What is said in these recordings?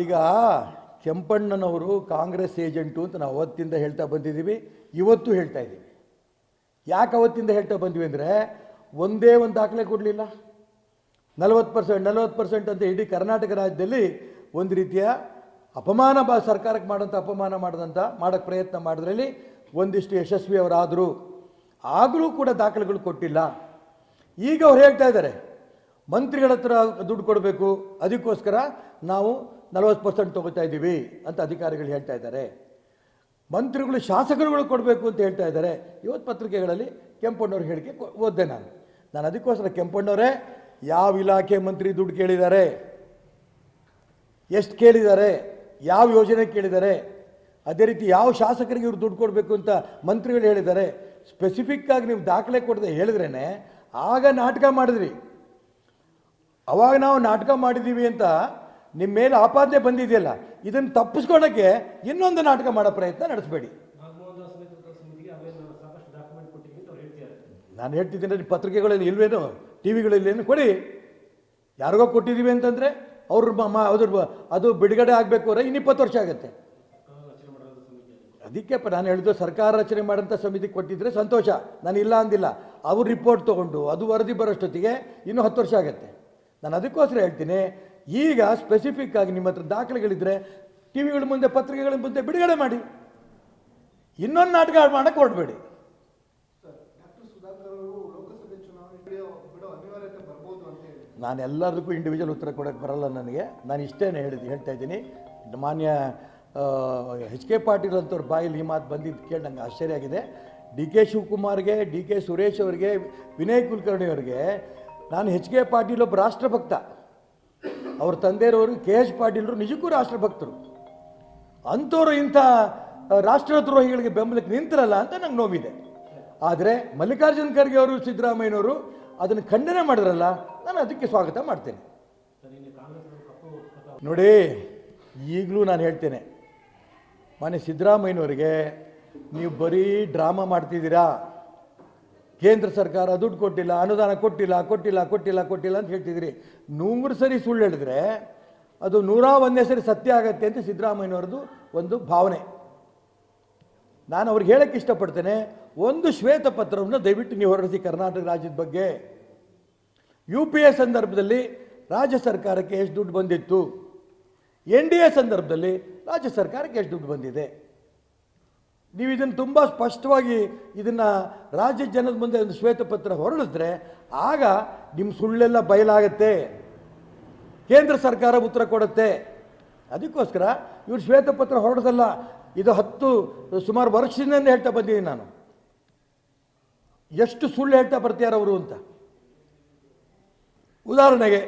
ಈಗ ಕೆಂಪಣ್ಣನವರು ಕಾಂಗ್ರೆಸ್ ಏಜೆಂಟು ಅಂತ ನಾವು ಅವತ್ತಿಂದ ಹೇಳ್ತಾ ಬಂದಿದ್ದೀವಿ, ಇವತ್ತು ಹೇಳ್ತಾ ಇದ್ದೀವಿ. ಯಾಕೆ ಅವತ್ತಿಂದ ಹೇಳ್ತಾ ಬಂದ್ವಿ ಅಂದರೆ ಒಂದೇ ಒಂದು ದಾಖಲೆ ಕೊಡಲಿಲ್ಲ. ನಲವತ್ತು ಪರ್ಸೆಂಟ್ ನಲವತ್ತು ಪರ್ಸೆಂಟ್ ಅಂತ ಇಡೀ ಕರ್ನಾಟಕ ರಾಜ್ಯದಲ್ಲಿ ಒಂದು ರೀತಿಯ ಅಪಮಾನ ಬಾ, ಸರ್ಕಾರಕ್ಕೆ ಮಾಡೋಂಥ ಅಪಮಾನ ಮಾಡಿದಂಥ ಮಾಡೋಕ್ಕೆ ಪ್ರಯತ್ನ ಮಾಡಿದ್ರಲ್ಲಿ ಒಂದಿಷ್ಟು ಯಶಸ್ವಿ ಅವರಾದರು ಆಗಲೂ ಕೂಡ ದಾಖಲೆಗಳು ಕೊಟ್ಟಿಲ್ಲ. ಈಗ ಅವ್ರು ಹೇಳ್ತಾ ಇದ್ದಾರೆ, ಮಂತ್ರಿಗಳ ಹತ್ರ ದುಡ್ಡು ಕೊಡಬೇಕು, ಅದಕ್ಕೋಸ್ಕರ ನಾವು ನಲವತ್ತು ಪರ್ಸೆಂಟ್ ತೊಗೋತಾ ಇದ್ದೀವಿ ಅಂತ ಅಧಿಕಾರಿಗಳು ಹೇಳ್ತಾ ಇದ್ದಾರೆ. ಮಂತ್ರಿಗಳು, ಶಾಸಕರುಗಳು ಕೊಡಬೇಕು ಅಂತ ಹೇಳ್ತಾ ಇದ್ದಾರೆ. ಇವತ್ತು ಪತ್ರಿಕೆಗಳಲ್ಲಿ ಕೆಂಪಣ್ಣವ್ರ ಹೇಳಿಕೆ ಓದಿದೆ ನಾನು. ನಾನು ಅದಕ್ಕೋಸ್ಕರ ಕೆಂಪಣ್ಣವರೇ, ಯಾವ ಇಲಾಖೆ ಮಂತ್ರಿ ದುಡ್ಡು ಕೇಳಿದ್ದಾರೆ? ಎಷ್ಟು ಕೇಳಿದ್ದಾರೆ? ಯಾವ ಯೋಜನೆ ಕೇಳಿದ್ದಾರೆ? ಅದೇ ರೀತಿ ಯಾವ ಶಾಸಕರಿಗೆ ಇವ್ರು ದುಡ್ಡು ಕೊಡಬೇಕು ಅಂತ ಮಂತ್ರಿಗಳು ಹೇಳಿದ್ದಾರೆ. ಸ್ಪೆಸಿಫಿಕ್ ಆಗಿ ನೀವು ದಾಖಲೆ ಕೊಡದೆ ಹೇಳಿದ್ರೇ ಆಗ ನಾಟಕ ಮಾಡಿದ್ರಿ. ಅವಾಗ ನಾವು ನಾಟಕ ಮಾಡಿದ್ದೀವಿ ಅಂತ ನಿಮ್ಮ ಮೇಲೆ ಆಪಾದನೆ ಬಂದಿದೆಯಲ್ಲ, ಇದನ್ನು ತಪ್ಪಿಸ್ಕೊಳಕ್ಕೆ ಇನ್ನೊಂದು ನಾಟಕ ಮಾಡೋ ಪ್ರಯತ್ನ ನಡೆಸಬೇಡಿ. ನಾನು ಹೇಳ್ತಿದ್ದೀನಿ ಪತ್ರಿಕೆಗಳಲ್ಲಿ ಇಲ್ವೇನು ಟಿ ವಿಗಳಲ್ಲಿ ಕೊಡಿ. ಯಾರಿಗೋ ಕೊಟ್ಟಿದ್ದೀವಿ ಅಂತಂದರೆ, ಅವ್ರ ಅದ್ರ ಅದು ಬಿಡುಗಡೆ ಆಗಬೇಕು ಅಂದರೆ ಇನ್ನಿಪ್ಪತ್ತು ವರ್ಷ ಆಗುತ್ತೆ. ಅದಕ್ಕೆಪ್ಪ ನಾನು ಹೇಳಿದ್ದು ಸರ್ಕಾರ ರಚನೆ ಮಾಡೋಂಥ ಸಮಿತಿ ಕೊಟ್ಟಿದ್ದರೆ ಸಂತೋಷ. ನಾನು ಇಲ್ಲ ಅಂದಿಲ್ಲ. ಅವ್ರು ರಿಪೋರ್ಟ್ ತೊಗೊಂಡು, ಅದು ವರದಿ ಬರೋಷ್ಟೊತ್ತಿಗೆ ಇನ್ನೂ ಹತ್ತು ವರ್ಷ ಆಗುತ್ತೆ. ನಾನು ಅದಕ್ಕೋಸ್ಕರ ಹೇಳ್ತೀನಿ ಈಗ ಸ್ಪೆಸಿಫಿಕ್ ಆಗಿ ನಿಮ್ಮ ಹತ್ರ ದಾಖಲೆಗಳಿದ್ರೆ ಟಿ ವಿಗಳ ಮುಂದೆ ಪತ್ರಿಕೆಗಳ ಮುಂದೆ ಬಿಡುಗಡೆ ಮಾಡಿ. ಇನ್ನೊಂದು ನಾಟಕ ಮಾಡಕ್ಕೆ ಹೊರಡಬೇಡಿ ನಾನು ಎಲ್ಲದಕ್ಕೂ ಇಂಡಿವಿಜುವಲ್ ಉತ್ತರ ಕೊಡೋಕ್ಕೆ ಬರಲ್ಲ ನನಗೆ. ನಾನು ಇಷ್ಟೇನೆ ಹೇಳಿದ್ದು ಹೇಳ್ತಾ ಇದ್ದೀನಿ. ಮಾನ್ಯ ಎಚ್ ಕೆ ಪಾಟೀಲ್ ಅಂತವ್ರ ಬಾಯಲ್ಲಿ ಈ ಮಾತು ಬಂದಿದ್ದು ಕೇಳಿ ನಂಗೆ ಆಶ್ಚರ್ಯ ಆಗಿದೆ. ಡಿ ಕೆ ಶಿವಕುಮಾರ್ಗೆ ಡಿ ಕೆ ಸುರೇಶ್ ಅವರಿಗೆ ವಿನಯ್ ಕುಲಕರ್ಣಿ ಅವರಿಗೆ ನಾನು ಎಚ್ ಕೆ ಪಾಟೀಲ್ ಒಬ್ಬ ರಾಷ್ಟ್ರಭಕ್ತ. ಅವ್ರ ತಂದೆಯವರು ಕೆ ಎಚ್ ಪಾಟೀಲರು ನಿಜಕ್ಕೂ ರಾಷ್ಟ್ರಭಕ್ತರು. ಅಂಥವ್ರು ಇಂಥ ರಾಷ್ಟ್ರದ್ರೋಹಿಗಳಿಗೆ ಬೆಂಬಲಕ್ಕೆ ನಿಂತಿರಲ್ಲ ಅಂತ ನಂಗೆ ನೋವಿದೆ. ಆದರೆ ಮಲ್ಲಿಕಾರ್ಜುನ ಖರ್ಗೆ ಅವರು, ಸಿದ್ದರಾಮಯ್ಯನವರು ಅದನ್ನು ಖಂಡನೆ ಮಾಡಿದ್ರಲ್ಲ, ನಾನು ಅದಕ್ಕೆ ಸ್ವಾಗತ ಮಾಡ್ತೇನೆ. ನೋಡಿ, ಈಗಲೂ ನಾನು ಹೇಳ್ತೇನೆ, ಮಾನ್ಯ ಸಿದ್ದರಾಮಯ್ಯನವರಿಗೆ ನೀವು ಬರೀ ಡ್ರಾಮಾ ಮಾಡ್ತಿದ್ದೀರಾ? ಕೇಂದ್ರ ಸರ್ಕಾರ ದುಡ್ಡು ಕೊಟ್ಟಿಲ್ಲ, ಅನುದಾನ ಕೊಟ್ಟಿಲ್ಲ ಕೊಟ್ಟಿಲ್ಲ ಕೊಟ್ಟಿಲ್ಲ ಕೊಟ್ಟಿಲ್ಲ ಅಂತ ಹೇಳ್ತಿದ್ರಿ. ನೂರು ಸರಿ ಸುಳ್ಳು ಹೇಳಿದ್ರೆ ಅದು ನೂರ ಒಂದೇ ಸರಿ ಸತ್ಯ ಆಗತ್ತೆ ಅಂತ ಸಿದ್ದರಾಮಯ್ಯನವ್ರದ್ದು ಒಂದು ಭಾವನೆ. ನಾನು ಅವ್ರಿಗೆ ಹೇಳಕ್ಕೆ ಇಷ್ಟಪಡ್ತೇನೆ, ಒಂದು ಶ್ವೇತಪತ್ರವನ್ನು ದಯವಿಟ್ಟು ನೀವು ಹೊರಡಿಸಿ ಕರ್ನಾಟಕ ರಾಜ್ಯದ ಬಗ್ಗೆ. ಯು ಪಿ ಎ ಸಂದರ್ಭದಲ್ಲಿ ರಾಜ್ಯ ಸರ್ಕಾರಕ್ಕೆ ಎಷ್ಟು ದುಡ್ಡು ಬಂದಿತ್ತು? ಎನ್ ಡಿ ಎ ಸಂದರ್ಭದಲ್ಲಿ ರಾಜ್ಯ ಸರ್ಕಾರಕ್ಕೆ ಎಷ್ಟು ದುಡ್ಡು ಬಂದಿದೆ? ನೀವು ಇದನ್ನು ತುಂಬ ಸ್ಪಷ್ಟವಾಗಿ ಇದನ್ನು ರಾಜ್ಯ ಜನದ ಮುಂದೆ ಒಂದು ಶ್ವೇತಪತ್ರ ಹೊರಡಿದ್ರೆ ಆಗ ನಿಮ್ಮ ಸುಳ್ಳೆಲ್ಲ ಬಯಲಾಗತ್ತೆ. ಕೇಂದ್ರ ಸರ್ಕಾರ ಉತ್ತರ ಕೊಡುತ್ತೆ. ಅದಕ್ಕೋಸ್ಕರ ಇವ್ರು ಶ್ವೇತಪತ್ರ ಹೊರಡೋದಲ್ಲ ಇದು ಹತ್ತು, ಸುಮಾರು ವರ್ಷದಿಂದ ಹೇಳ್ತಾ ಬಂದಿದ್ದೀನಿ ನಾನು. ಎಷ್ಟು ಸುಳ್ಳು ಹೇಳ್ತಾ ಬರ್ತೀಯಾರ ಅವರು ಅಂತ. ಉದಾಹರಣೆಗೆ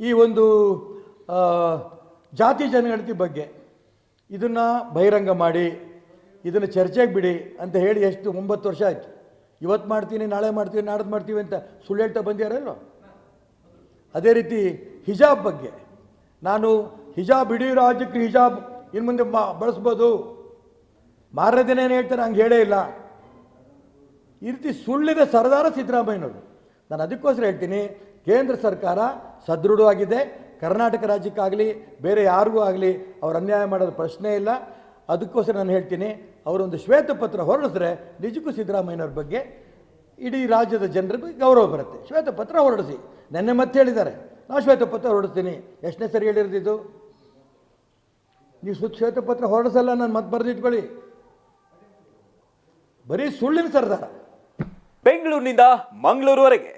ಈ ಒಂದು ಜಾತಿ ಜನಗಣತಿ ಬಗ್ಗೆ. ಇದನ್ನು ಬಹಿರಂಗ ಮಾಡಿ. ಇದನ್ನು ಚರ್ಚೆಗೆ ಬಿಡಿ ಅಂತ ಹೇಳಿ ಎಷ್ಟು ಒಂಬತ್ತು ವರ್ಷ ಆಯಿತು. ಇವತ್ತು ಮಾಡ್ತೀನಿ, ನಾಳೆ ಮಾಡ್ತೀವಿ, ನಾಡ್ದು ಮಾಡ್ತೀವಿ ಅಂತ ಸುಳ್ಳು ಹೇಳ್ತಾ ಬಂದ್ಯಾರಲ್ವ ಅದೇ ರೀತಿ ಹಿಜಾಬ್ ಬಗ್ಗೆ. ನಾನು ಹಿಜಾಬ್ ಇಡೀ ರಾಜ್ಯಕ್ಕೆ ಹಿಜಾಬ್ ಇನ್ನು ಮುಂದೆ ಮಾ, ಬಳಸ್ಬೋದು. ಮಾರನೇ ದಿನ ಏನು ಹೇಳ್ತಾರೆ ಹಂಗೆ ಹೇಳೇ ಇಲ್ಲ. ಈ ರೀತಿ ಸುಳ್ಳಿನ ಸರ್ದಾರ ಸಿದ್ದರಾಮಯ್ಯನವರು. ನಾನು ಅದಕ್ಕೋಸ್ಕರ ಹೇಳ್ತೀನಿ, ಕೇಂದ್ರ ಸರ್ಕಾರ ಸದೃಢವಾಗಿದೆ. ಕರ್ನಾಟಕ ರಾಜ್ಯಕ್ಕಾಗಲಿ, ಬೇರೆ ಯಾರಿಗೂ ಆಗಲಿ ಅವ್ರು ಅನ್ಯಾಯ ಮಾಡೋದು ಪ್ರಶ್ನೆ ಇಲ್ಲ. ಅದಕ್ಕೋಸ್ಕರ ನಾನು ಹೇಳ್ತೀನಿ ಅವರೊಂದು ಶ್ವೇತಪತ್ರ ಹೊರಡಿಸಿದ್ರೆ ನಿಜಕ್ಕೂ ಸಿದ್ದರಾಮಯ್ಯನವ್ರ ಬಗ್ಗೆ ಇಡೀ ರಾಜ್ಯದ ಜನರಿಗೆ ಗೌರವ ಬರುತ್ತೆ. ಶ್ವೇತಪತ್ರ ಹೊರಡಿಸಿ. ನೆನ್ನೆ ಮತ್ತೆ ಹೇಳಿದ್ದಾರೆ. ನಾವು ಶ್ವೇತಪತ್ರ ಹೊರಡಿಸ್ತೀನಿ. ಎಷ್ಟನೇ ಸರಿ ಹೇಳಿರೋದು ಇದು? ನೀವು ಸುತ್ತ ಶ್ವೇತಪತ್ರ ಹೊರಡಿಸಲ್ಲ ನಾನು ಮತ್ತೆ ಬರೆದಿಟ್ಕೊಳ್ಳಿ ಬರೀ ಸುಳ್ಳಿನ ಸರ್ದಾರ. ಬೆಂಗಳೂರಿನಿಂದ ಮಂಗಳೂರುವರೆಗೆ.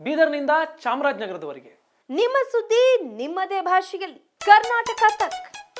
ಬೀದರ್ನಿಂದ ಚಾಮರಾಜನಗರದವರೆಗೆ. ನಿಮ್ಮ ಸುದ್ದಿ ನಿಮ್ಮದೇ ಭಾಷೆಯಲ್ಲಿ. ಕರ್ನಾಟಕ ತಕ್.